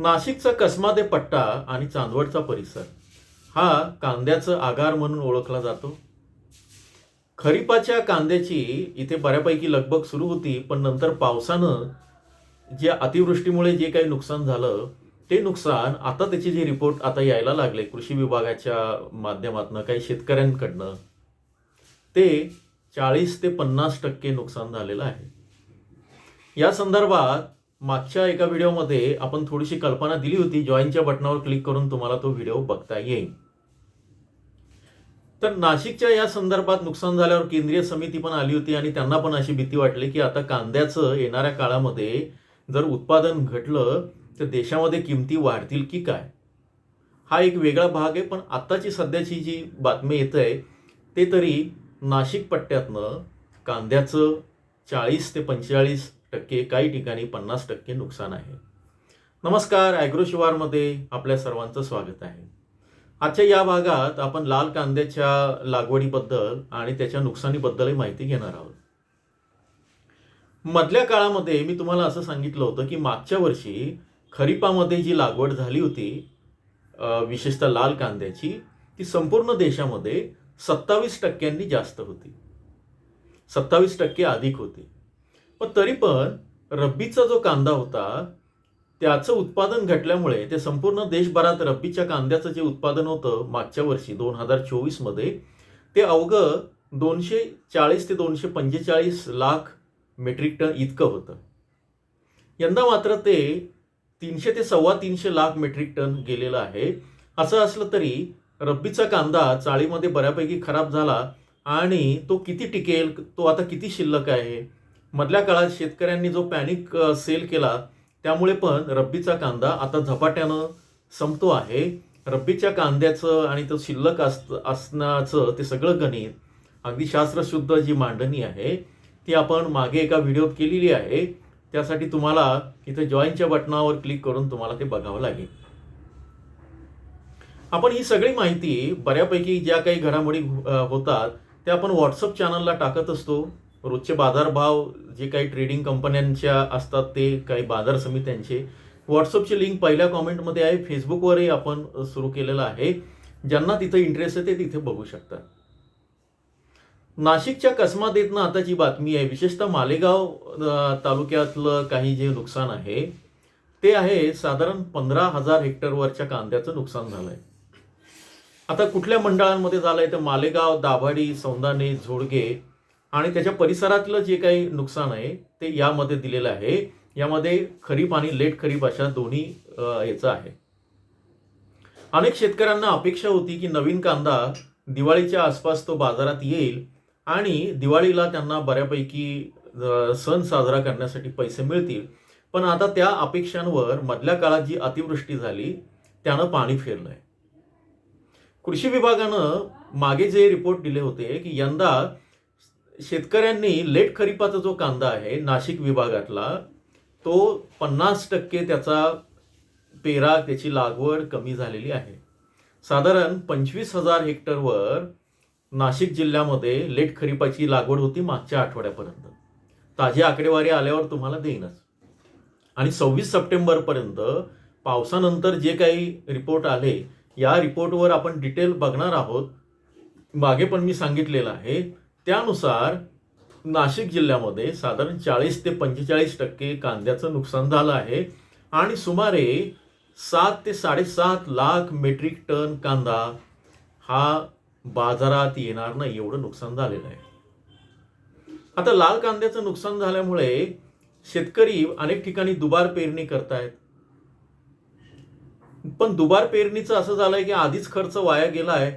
नाशिकचा कसमादे पट्टा आणि चांदवडचा परिसर. हा कांद्याचं आगार म्हणून ओळखला जातो. खरीपाच्या कांद्याची इथे बऱ्यापैकी लगबग सुरू होती पण नंतर पावसानं जे अतिवृष्टीमुळे जे काही नुकसान झालं ते नुकसान आता त्याचे जे रिपोर्ट आता यायला लागले कृषी विभागाच्या माध्यमातून काही शेतकऱ्यांकडनं ते चाळीस ते पन्नास टक्के नुकसान झालेलं आहे. या संदर्भात मागच्या एका व्हिडिओमध्ये आपण थोडीशी कल्पना दिली होती. जॉईनच्या बटनावर क्लिक करून तुम्हाला तो व्हिडिओ बघता येईल. तर नाशिकच्या या संदर्भात नुकसान झाल्यावर केंद्रीय समिती पण आली होती आणि त्यांना पण अशी भीती वाटली की आता कांद्याचं येणाऱ्या काळामध्ये जर उत्पादन घटलं तर देशामध्ये किमती वाढतील की काय? हा एक वेगळा भाग आहे पण आत्ताची सध्याची जी बातमी येत आहे ते तरी नाशिक पट्ट्यातनं कांद्याचं चाळीस ते पंचेचाळीस टक्के काही ठिकाणी पन्नास टक्के नुकसान आहे. नमस्कार ॲग्रो शिवारमध्ये आपल्या सर्वांचं स्वागत आहे. आजच्या या भागात आपण लाल कांद्याच्या लागवडीबद्दल आणि त्याच्या नुकसानीबद्दलही माहिती घेणार आहोत. मधल्या काळामध्ये मी तुम्हाला असं सांगितलं होतं की मागच्या वर्षी खरीपामध्ये जी लागवड झाली होती विशेषतः लाल कांद्याची ती संपूर्ण देशामध्ये सत्तावीस टक्क्यांनी जास्त होती. सत्तावीस टक्के अधिक होती. पण तरी पण रब्बीचा जो कांदा होता त्याचं उत्पादन घटल्यामुळे ते संपूर्ण देशभरात रब्बीच्या कांद्याचं जे उत्पादन होतं मागच्या वर्षी दोन हजार चोवीसमध्ये ते अवघं दोनशे चाळीस ते दोनशे पंचेचाळीस लाख मेट्रिक टन इतकं होतं. यंदा मात्र ते तीनशे ते सव्वा तीनशे लाख मेट्रिक टन गेलेलं आहे. असं असलं तरी रब्बीचा कांदा चाळीमध्ये बऱ्यापैकी खराब झाला आणि तो किती टिकेल तो आता किती शिल्लक आहे मधल्या काळात शेतकऱ्यांनी जो पॅनिक सेल केला त्यामुळे पण रब्बीचा कांदा आता झपाट्यानं संपतो आहे. रब्बीच्या कांद्याचं आणि तो शिल्लक अस असण्याचं ते सगळं गणित अगदी शास्त्रशुद्ध जी मांडणी आहे ती आपण मागे एका व्हिडिओत केलेली आहे. त्यासाठी तुम्हाला इथे जॉईनच्या बटनावर क्लिक करून तुम्हाला ते बघावं लागेल. आपण ही सगळी माहिती बऱ्यापैकी ज्या काही घडामोडी होतात त्या आपण व्हॉट्सअप चॅनलला टाकत असतो. रोजचे बाजारभाव जे काही ट्रेडिंग कंपन्यांच्या असतात ते काही बाजार समित्यांचे. व्हॉट्सअपची लिंक पहिल्या कॉमेंटमध्ये आहे. फेसबुकवरही आपण सुरू केलेलं आहे. ज्यांना तिथं इंटरेस्ट आहे ते तिथे बघू शकतात. नाशिकच्या कसमादेतनं आता जी बातमी आहे. विशेषतः मालेगाव तालुक्यातलं काही जे नुकसान आहे ते आहे साधारण पंधरा हजार हेक्टरवरच्या कांद्याचं नुकसान झालंय. आता कुठल्या मंडळांमध्ये झालंय? तर मालेगाव दाभाडी सौंदाणे झोडगे आणि त्याच्या परिसरातलं जे काही नुकसान आहे ते यामध्ये दिलेलं आहे. यामध्ये खरीप आणि लेट खरीप अशा दोन्ही याचं आहे. अनेक शेतकऱ्यांना अपेक्षा होती की नवीन कांदा दिवाळीच्या आसपास तो बाजारात येईल आणि दिवाळीला त्यांना बऱ्यापैकी सण साजरा करण्यासाठी पैसे मिळतील. पण आता त्या अपेक्षांवर मधल्या काळात जी अतिवृष्टी झाली त्यानं पाणी फिरलंय. कृषी विभागानं मागे जे रिपोर्ट दिले होते की यंदा शेतकऱ्यांनी लेट खरीपाचा जो कांदा आहे नाशिक विभागातला तो पन्नास टक्के त्याचा पेरा त्याची लागवड कमी झालेली आहे. साधारण पंचवीस हजार हेक्टरवर नाशिक जिल्ह्यामध्ये लेट खरीपाची लागवड होती मागच्या आठवड्यापर्यंत. ताजी आकडेवारी आल्यावर तुम्हाला देईनच. आणि सव्वीस सप्टेंबरपर्यंत पावसानंतर जे काही रिपोर्ट आले या रिपोर्टवर आपण डिटेल बघणार आहोत. मागे पण मी सांगितलेलं आहे त्यानुसार नाशिक जिल्ह्यामध्ये साधारण चाळीस ते पंचेचाळीस टक्के कांद्याचं नुकसान झालं आहे आणि सुमारे सात ते साडेसात लाख मेट्रिक टन कांदा हा बाजारात येणार नाही एवढं नुकसान झालेलं आहे. आता लाल कांद्याचं नुकसान झाल्यामुळे शेतकरी अनेक ठिकाणी दुबार पेरणी करतायत. पण दुबार पेरणीचं असं झालंय की आधीच खर्च वाया गेलाय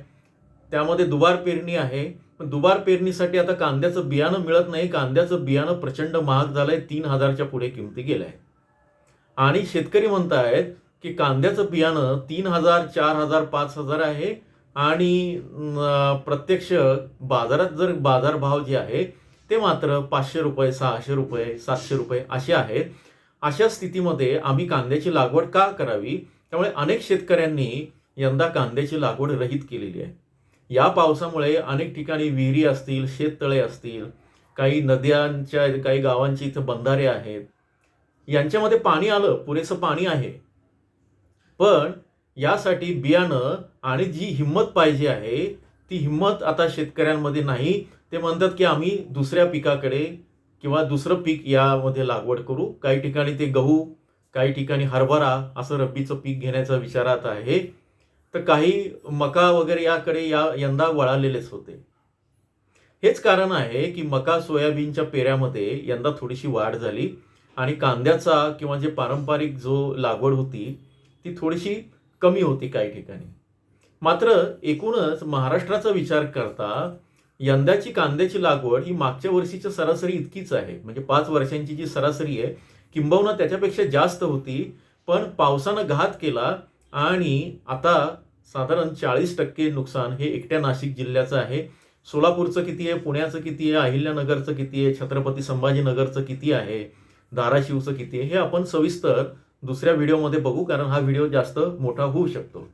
त्यामध्ये दुबार पेरणी आहे. दुबार पेरणीसाठी आता कांद्याचं बियाणं मिळत नाही. कांद्याचं बियाणं प्रचंड महाग झालंय. तीन हजारच्या पुढे किमती गेल्या आहेत. आणि शेतकरी म्हणतायत की कांद्याचं बियाणं तीन हजार चार हजार पाच हजार आहे. आणि प्रत्यक्ष बाजारात जर बाजारभाव जे आहे ते मात्र पाचशे रुपये सहाशे रुपये सातशे रुपये असे आहेत. अशा स्थितीमध्ये आम्ही कांद्याची लागवड का करावी? त्यामुळे अनेक शेतकऱ्यांनी यंदा कांद्याची लागवड रहित केलेली आहे. या पावसामुळे अनेक ठिकाणी विहिरी असतील शेततळे असतील काही नद्यांच्या काही गावांची इथं बंधारे आहेत. यांच्यामध्ये पाणी आलं पुरेसं पाणी आहे. पण यासाठी बियाणं आणि जी हिंमत पाहिजे आहे ती हिंमत आता शेतकऱ्यांमध्ये नाही. ते म्हणतात की आम्ही दुसऱ्या पिकाकडे किंवा दुसरं पीक यामध्ये लागवड करू. काही ठिकाणी ते गहू काही ठिकाणी हरभरा असं रब्बीचं पीक घेण्याचा विचारात आहे. तर काही मका वगैरे याकडे या यंदा वळालेलेच होते. हेच कारण आहे की मका सोयाबीनच्या पेऱ्यामध्ये यंदा थोडीशी वाढ झाली आणि कांद्याचा किंवा जे पारंपरिक जो लागवड होती ती थोडीशी कमी होती काही ठिकाणी. मात्र एकूणच महाराष्ट्राचा विचार करता यंदाची कांद्याची लागवड ही मागच्या वर्षीच्या सरासरी इतकीच आहे. म्हणजे पाच वर्षांची जी सरासरी आहे किंबहुना त्याच्यापेक्षा जास्त होती पण पावसानं घात केला आणि आता साधारण चाळीस टक्के नुकसान हे एकट्या नाशिक जिल्ह्याचं आहे. सोलापूरचं किती आहे? पुण्याचं किती आहे? अहिल्यानगरचं किती आहे? छत्रपती संभाजीनगरचं किती आहे? धाराशिवचं किती आहे? हे आपण सविस्तर दुसऱ्या व्हिडिओमध्ये बघू कारण हा व्हिडिओ जास्त मोठा होऊ शकतो.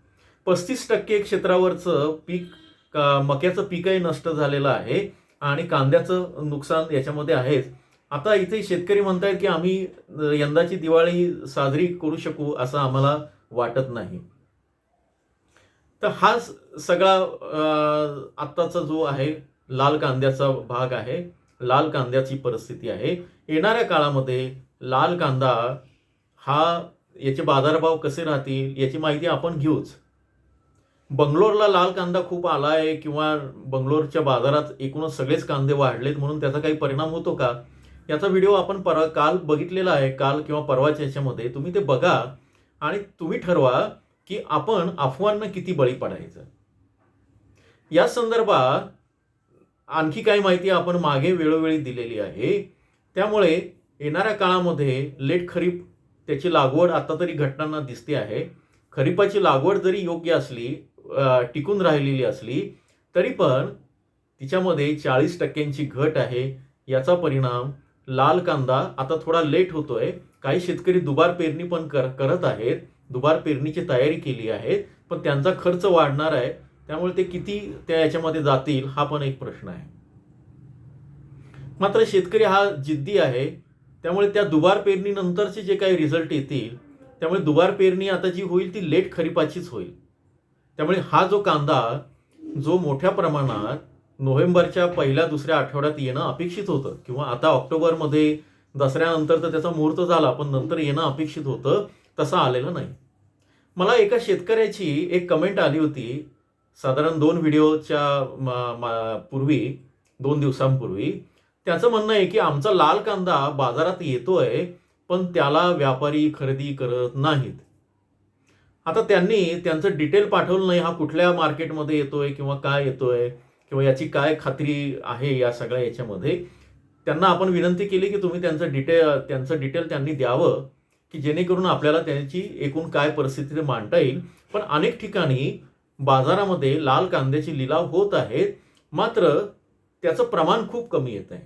पस्तीस टक्के क्षेत्रावरचं पीक का मक्याचं पीकही नष्ट झालेलं आहे आणि कांद्याचं नुकसान याच्यामध्ये आहेच. आता इथे शेतकरी म्हणतायत की आम्ही यंदाची दिवाळी साजरी करू शकू असं आम्हाला वाटत नाही. तर हा सगळा आत्ताचा जो आहे लाल कांद्याचा भाग आहे लाल कांद्याची परिस्थिती आहे. येणाऱ्या काळामध्ये लाल कांदा हा याचे बाजारभाव कसे राहतील याची माहिती आपण घेऊच. बंगलोरला लाल कांदा खूप आला आहे किंवा बंगलोरच्या बाजारात एकूणच सगळेच कांदे वाढलेत म्हणून त्याचा काही परिणाम होतो का? याचा व्हिडिओ आपण परवा काल बघितलेला आहे. काल किंवा परवाच्या याच्यामध्ये. तुम्ही ते बघा आणि तुम्ही ठरवा की आपण अफवांना किती बळी पडायचं? या संदर्भात आणखी काही माहिती आपण मागे वेळोवेळी दिलेली आहे. त्यामुळे येणाऱ्या काळामध्ये लेट खरीप त्याची लागवड आता तरी घटनांना दिसते आहे. खरीपाची लागवड जरी योग्य असली टिकून राहिलेली असली तरी पण तिच्यामध्ये चाळीस टक्क्यांची घट आहे. याचा परिणाम लाल कांदा आता थोडा लेट होतोय. काही शेतकरी दुबार पेरणी पण कर करत आहेत. दुबार पेरणीची तयारी केली आहे पण त्यांचा खर्च वाढणार आहे त्यामुळे ते किती त्या याच्यामध्ये जातील हा पण एक प्रश्न आहे. मात्र शेतकरी हा जिद्दी आहे त्यामुळे त्या दुबार पेरणीनंतरचे जे काही रिझल्ट येतील त्यामुळे दुबार पेरणी आता जी होईल ती लेट खरीपाचीच होईल. त्यामुळे हा जो कांदा जो मोठ्या प्रमाणात नोव्हेंबरच्या पहिल्या दुसऱ्या आठवड्यात येणं अपेक्षित होतं किंवा आता ऑक्टोबरमध्ये दसऱ्यानंतर तर त्याचा मुहूर्त झाला पण नंतर येणं अपेक्षित होतं तसा आलेलं नाही. मला एका शेतकऱ्याची एक कमेंट आली होती. साधारण दोन व्हिडिओच्या पूर्वी दोन दिवसांपूर्वी. त्याचं म्हणणं आहे की आमचा लाल कांदा बाजारात येतोय पण त्याला व्यापारी खरेदी करत नाहीत. आता त्यांनी त्यांचं डिटेल पाठवलं नाही हा कुठल्या मार्केटमध्ये येतोय किंवा काय येतोय किंवा याची काय खात्री आहे या सगळ्या याच्यामध्ये. त्यांना आपण विनंती केली की तुम्ही त्यांचं डिटेल त्यांचं डिटेल त्यांनी द्यावं. की जेणेकरून आपल्याला त्यांची एकूण काय परिस्थिती मांडता येईल. पण अनेक ठिकाणी बाजारामध्ये लाल कांद्याची लिलाव होत आहेत. मात्र त्याचं प्रमाण खूप कमी येत आहे.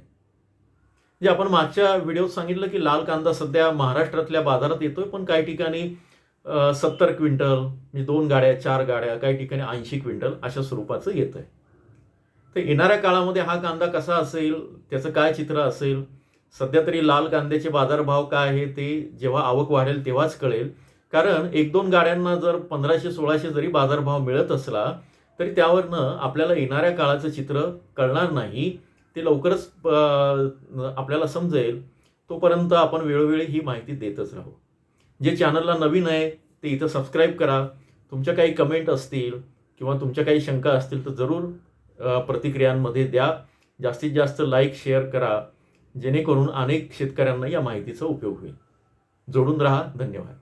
जे आपण मागच्या व्हिडिओत सांगितलं की लाल कांदा सध्या महाराष्ट्रातल्या बाजारात येतोय पण काही ठिकाणी सत्तर क्विंटल म्हणजे दोन गाड्या चार गाड्या काही ठिकाणी ऐंशी क्विंटल अशा स्वरूपाचं येतं आहे तर येणाऱ्या काळामध्ये हा कांदा कसा असेल त्याचं काय चित्र असेल सध्या तरी लाल कांद्याचे बाजारभाव काय आहे ते जेव्हा आवक वाढेल तेव्हाच कळेल. कारण एक दोन गाड्यांना जर पंधराशे सोळाशे जरी बाजारभाव मिळत असला तरी त्यावरनं आपल्याला येणाऱ्या काळाचं चित्र कळणार नाही. ते लवकरच आपल्याला समजेल. तोपर्यंत आपण वेळोवेळी ही माहिती देतच राहू. जे चॅनलला नवीन आहे ते इथं सबस्क्राईब करा. तुमच्या काही कमेंट असतील किंवा तुमच्या काही शंका असतील तर जरूर प्रतिक्रियांमध्ये द्या. जास्तीत जास्त लाईक शेअर करा. जेणेकरून अनेक शेतकऱ्यांना या माहितीचा उपयोग होईल. जोडून राहा. धन्यवाद.